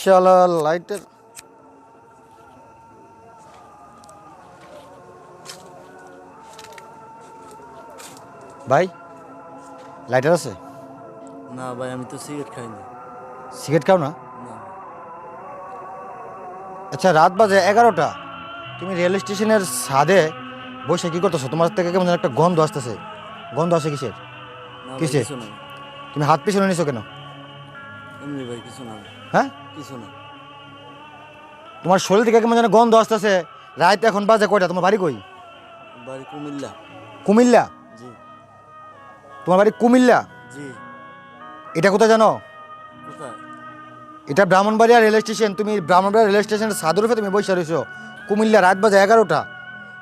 শালা লাইটের ভাই লাইটার আছে? না ভাই আমি তো সিগারেট খাই না সিগারেট খাও না? আচ্ছা রাত বাজে এগারোটা। তুমি রেল স্টেশনের ছাদে বসে কি করতেছো? তোমার থেকে কেমন একটা গন্ধ আসতেছে। গন্ধ আসে কিসের? কিসে? তুমি হাত পিছনে নিছো কেন? এমনি ভাই কিছু না। হ্যাঁ? কিছু না। তোমার শরীর থেকে কেমন যেন গন্ধ আসতেছে। রাত এখন বাজে কয়টা? তোমার বাড়ি কই? বাড়ি কুমিল্লা। কুমিল্লা? জি। তোমার বাড়ি কুমিল্লা? জি। এটা কোথায় জানো? কোথায়? এটা ব্রাহ্মণবাড়িয়া রেল স্টেশন। তুমি ব্রাহ্মণবাড়িয়া রেল স্টেশনের সাদর উপরে তুমি বসে রয়েছো কুমিল্লা রাত বাজে এগারোটা।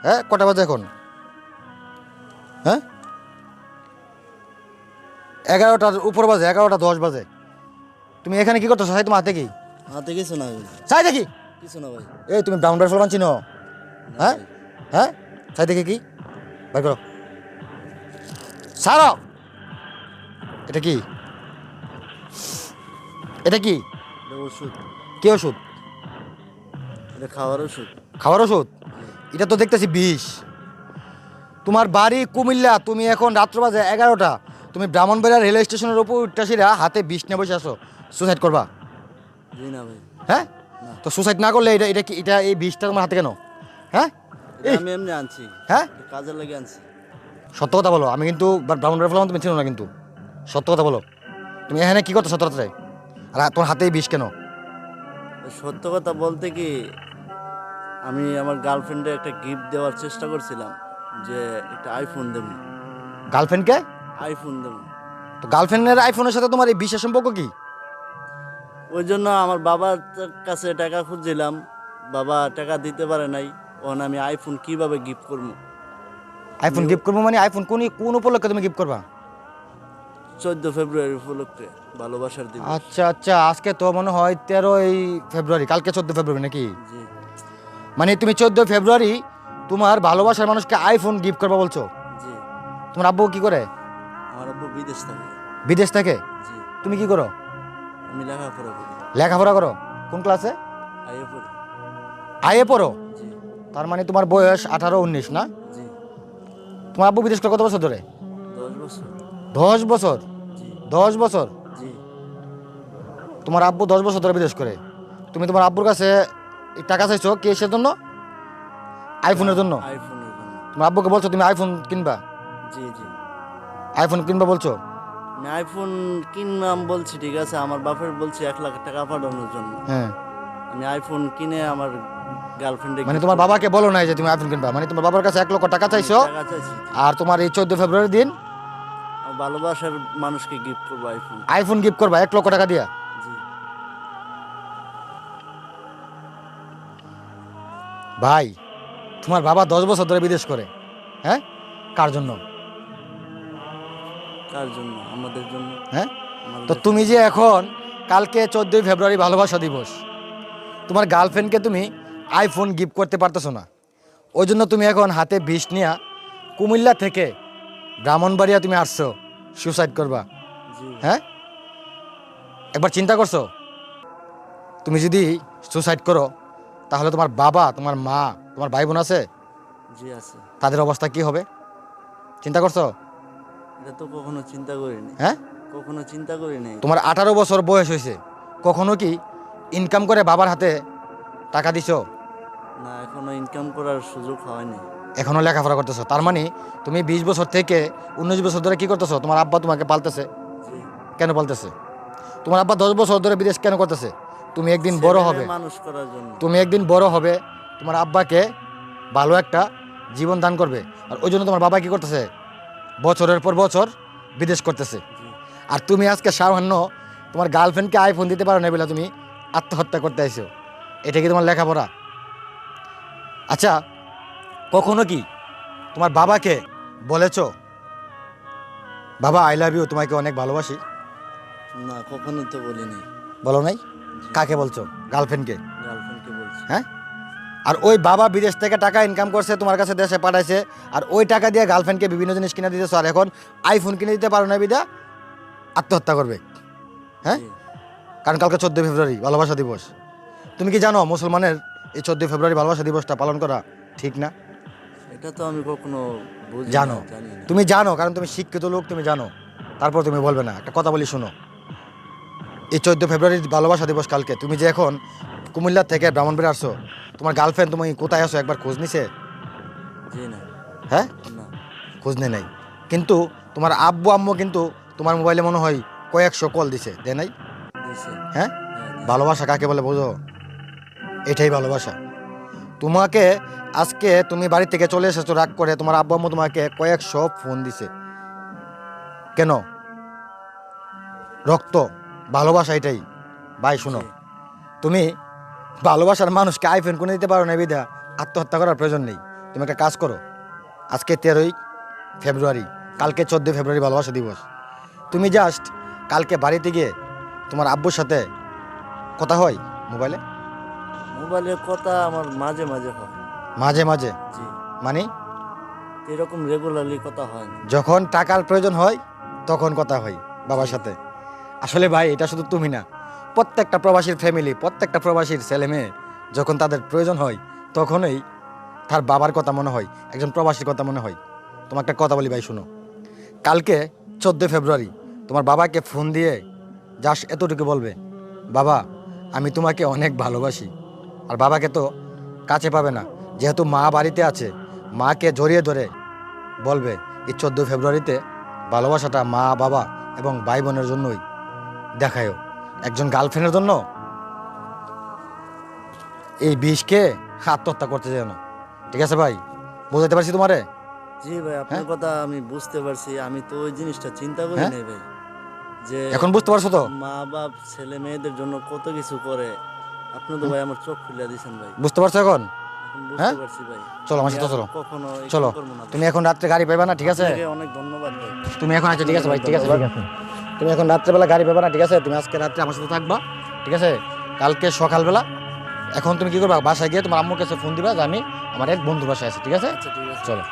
হ্যাঁ কটা বাজে এখন? হ্যাঁ? এগারোটার উপর বাজে এগারোটা দশ বাজে। তুমি এখানে কি করতেছো? সাই তোমার হাতে কি? হাতে কিছু না সাই দেখি। কিছু না ভাই। এই তুমি ব্রাউন ব্রাহ্মণবাড়ি ফলবান চিনো? হ্যাঁ? হ্যাঁ? সাই দেখি কি? বাই করো। সারো! এটা কি? এটা কি? ওষুধ। কি ওষুধ? এটা খাওয়ার ওষুধ। খাওয়ার ওষুধ? এটা তো দেখতেছি বিষ। তোমার বাড়ি কুমিল্লা তুমি এখন রাত্র বাজে এগারোটা। তুমি ব্রাহ্মণবাড়িয়া রেলওয়ে স্টেশনের উপর উঠটাসিরা হাতে বিষ নিয়ে বসে আসো সুসাইড করবা? জি না ভাই। হ্যাঁ? তো সুসাইড না করলে এটা এটা কি এটা এই বিষটা তোমার হাতে কেন? হ্যাঁ। আমি এমনি আনছি। হ্যাঁ? কাজে লাগে আনছি। সত্য কথা বলো আমি কিন্তু ব্রাহ্মণবাড়িয়া ফেলাম তুমি চিনো না কিন্তু। সত্য কথা বলো। তুমি এখানে কি করতো সত্য রাত্রে আর তোমার হাতে এই বিষ কেন? সত্য কথা বলতে কি আমি আমার গার্লফ্রেন্ডে একটা গিফট দেওয়ার চেষ্টা করছিলাম যে একটা আইফোন দেব। গার্লফ্রেন্ডকে আইফোন দেব। তো গার্লফ্রেন্ডের আইফোনের সাথে তোমার এই বিশেষ সম্পর্ক কি? ওই জন্য আমার বাবার কাছে টাকা খুঁজছিলাম। বাবা টাকা দিতে পারে নাই। ওখানে আমি আইফোন কীভাবে গিফট করব? আইফোন গিফট করব মানে আইফোন কোন কোন উপলক্ষে তুমি গিফট করবা? চোদ্দ ফেব্রুয়ারি উপলক্ষে ভালোবাসার দিন আচ্ছা আচ্ছা আজকে তো মনে হয় তেরোই ফেব্রুয়ারি কালকে চোদ্দ ফেব্রুয়ারি নাকি? মানে তুমি চোদ্দ ফেব্রুয়ারি তোমার ভালোবাসার মানুষকে আইফোন গিফট করবা বলছো? তোমার আব্বু কি করে? আমার আব্বু বিদেশ থাকে। বিদেশ থেকে? জি। তুমি কি করো? আমি লেখাপড়া করি। লেখাপড়া করো? কোন ক্লাসে? আইয়ে পড়ি। আইএ পড়ো? জি। তার মানে তোমার বয়স আঠারো উনিশ না? জি। তোমার আব্বু বিদেশ কত বছর ধরে? দশ বছর। দশ বছর? দশ বছর? জি। তোমার আব্বু দশ বছর ধরে বিদেশ করে। তুমি তোমার আব্বুর কাছে টাকা চাইছো কে এসের জন্য আইফোনের জন্য? আইফোনের জন্য। তোমার আব্বুকে বলছো তুমি আইফোন কিনবা? জি জি। আইফোন কিনবা বলছো? আমি আইফোন কিনলাম বলছি ঠিক আছে। আমার বাপের বলছি এক লাখ টাকা পাঠানোর জন্য। হ্যাঁ। আমি আইফোন কিনে আমার গার্লফ্রেন্ডে মানে তোমার বাবাকে বলো নাই যে তুমি আইফোন কিনবা। মানে তোমার বাবার কাছে এক লক্ষ টাকা চাইছো টাকা চাইছি। আর তোমার এই চোদ্দ ফেব্রুয়ারির দিন ভালোবাসার মানুষকে গিফট করব আইফোন আইফোন গিফট করবা এক লক্ষ টাকা দিয়া? ভাই তোমার বাবা দশ বছর ধরে বিদেশ করে হ্যাঁ? কার জন্য? কার জন্য আমাদের জন্য। হ্যাঁ? তো তুমি যে এখন কালকে চোদ্দোই ফেব্রুয়ারি ভালোবাসা দিবস তোমার গার্লফ্রেন্ডকে তুমি আইফোন গিফট করতে পারতেছো না। ওই জন্য তুমি এখন হাতে বিষ নিয়া কুমিল্লা থেকে ব্রাহ্মণবাড়িয়া তুমি আসছো সুসাইড করবা। হ্যাঁ? একবার চিন্তা করছ? তুমি যদি সুসাইড করো তাহলে তোমার বাবা তোমার মা তোমার ভাই বোন আছে? জি আছে। তাদের অবস্থা কি হবে? চিন্তা করছ? এটা তো কখনো চিন্তা করিনি। হ্যাঁ? কখনো চিন্তা করিনি। তোমার আঠারো বছর বয়স হয়েছে। কখনো কি ইনকাম করে বাবার হাতে টাকা দিছো? না এখনও ইনকাম করার সুযোগ হয়নি। এখনও লেখাপড়া করতেছো। তার মানে তুমি বিশ বছর থেকে উনিশ বছর ধরে কি করতেছো? তোমার আব্বা তোমাকে পালতেছে? কেন পালতেছে? তোমার আব্বা দশ বছর ধরে বিদেশ কেন করতেছে? তুমি একদিন বড় হবে। মানুষ করার জন্য। তুমি একদিন বড় হবে। তোমার আব্বাকে ভালো একটা জীবন দান করবে। আর ওই জন্য তোমার বাবা কি করতেছে? বছরের পর বছর বিদেশ করতেছে। আর তুমি আজকে সামান্য তোমার গার্লফ্রেন্ডকে আইফোন দিতে পারো না বলে তুমি আত্মহত্যা করতে আইছো। এটা কি তোমার লেখাপড়া? আচ্ছা কখনো কি তোমার বাবাকে বলেছ? বাবা আই লাভ ইউ তোমাকে অনেক ভালোবাসি। না কখনো তো বলিনি। বলো নাই? কাকে বলছো? গার্লফ্রেন্ডকে গার্লফ্রেন্ডকে বলছি। হ্যাঁ? আর ওই বাবা বিদেশ থেকে টাকা ইনকাম করছে তোমার কাছে দেশে পাঠাইছে আর ওই টাকা দিয়ে গার্লফ্রেন্ডকে বিভিন্ন জিনিস কিনে দিতেছো। আর এখন আইফোন কিনে দিতে পারো না বিদা আত্মহত্যা করবে। হ্যাঁ? কারণ কালকে চোদ্দোই ফেব্রুয়ারি ভালোবাসা দিবস। তুমি কি জানো মুসলমানের এই চোদ্দোই ফেব্রুয়ারি ভালোবাসা দিবসটা পালন করা ঠিক না? এটা তো আমি কখনো জানো। তুমি জানো কারণ তুমি শিক্ষিত লোক তুমি জানো। তারপর তুমি বলবে না। একটা কথা বলি শোনো। এই চোদ্দ ফেব্রুয়ারি ভালোবাসা দিবস কালকে তুমি যে এখন কুমিল্লা থেকে ব্রাহ্মণবাড়ি আসছো? তোমার গার্লফ্রেন্ড তুমি কোথায় আসো একবার খোঁজ নিছে? জি না হ্যাঁ? খোঁজ নেই নাই। কিন্তু তোমার আব্বু আম্মু কিন্তু তোমার মোবাইলে মনে হয় কয়েকশো কল দিছে। দে নাই? হ্যাঁ? হ্যাঁ, ভালোবাসা কাকে বলে বোঝো? এটাই ভালোবাসা। তোমাকে আজকে তুমি বাড়ি থেকে চলে এসেছ রাগ করে তোমার আব্বু আম্মু তোমাকে কয়েকশো ফোন দিছে। কেন? রক্ত। ভালোবাসা এটাই। ভাই শুনো। তুমি ভালোবাসার মানুষকে আইফোন কোনে দিতে পারো না বিধা। আত্মহত্যা করার প্রয়োজন নেই। তুমি একটা কাজ করো। আজকে তেরোই ফেব্রুয়ারি কালকে চোদ্দোই ফেব্রুয়ারি ভালোবাসা দিবস। তুমি জাস্ট কালকে বাড়িতে গিয়ে তোমার আব্বুর সাথে কথা হয় মোবাইলে? মোবাইলের কথা আমার মাঝে মাঝে হয়। মাঝে মাঝে? জি। মানে? এরকম রেগুলারলি কথা হয় না। যখন টাকার প্রয়োজন হয় তখন কথা হয় বাবার সাথে। আসলে ভাই এটা শুধু তুমি না। প্রত্যেকটা প্রবাসীর ফ্যামিলি প্রত্যেকটা প্রবাসীর ছেলে মেয়ে যখন তাদের প্রয়োজন হয়, তখনই তার বাবার কথা মনে হয়, একজন প্রবাসীর কথা মনে হয়। তোমার একটা কথা বলি ভাই, শুনো। কালকে চোদ্দোই ফেব্রুয়ারি তোমার বাবাকে ফোন দিয়ে জাস্ট এতটুকু বলবে, বাবা, আমি তোমাকে অনেক ভালোবাসি, আর বাবাকে তো কাছে পাবে না। যেহেতু মা বাড়িতে আছে, মাকে জড়িয়ে ধরে বলবে এই চোদ্দোই ফেব্রুয়ারিতে ভালোবাসাটা মা, বাবা এবং ভাই বোনের জন্যই দেখায়ও। একজন গার্লফ্রেন্ডের জন্য? এই বিষকে আত্মহত্যা করতে যেন। ঠিক আছে ভাই? বুঝাতে পারছি তোমারে? জি ভাই আপনার কথা আমি বুঝতে পারছি। আমি তো ওই জিনিসটা চিন্তা করি হ্যাঁ? নাই ভাই যে এখন বুঝতে পারছ তো? মা বাপ ছেলে মেয়েদের জন্য কত কিছু করে। আপনি তো ভাই আমার চোখ খুলে দিয়েছেন ভাই। বুঝতে পারছ এখন? হ্যাঁ? বুঝতে পারছি ভাই। চলো আমার সাথে চলো। চলো। তুমি এখন রাত্রে গাড়ি পাইবা না ঠিক আছে? অনেক ধন্যবাদ ভাই। তুমি এখন আচ্ছা ঠিক আছে ভাই ঠিক আছে ঠিক আছে। তুমি এখন রাত্রেবেলা গাড়ি পাবে না ঠিক আছে? তুমি আজকে রাত্রে আমার সাথে থাকবা ঠিক আছে? কালকে সকালবেলা এখন তুমি কি করবা? বাসায় গিয়ে তোমার আম্মুর কাছে ফোন দিবা যে আমি আমার এক বন্ধু বাসায় আছে ঠিক আছে? আচ্ছা ঠিক আছে। চলো।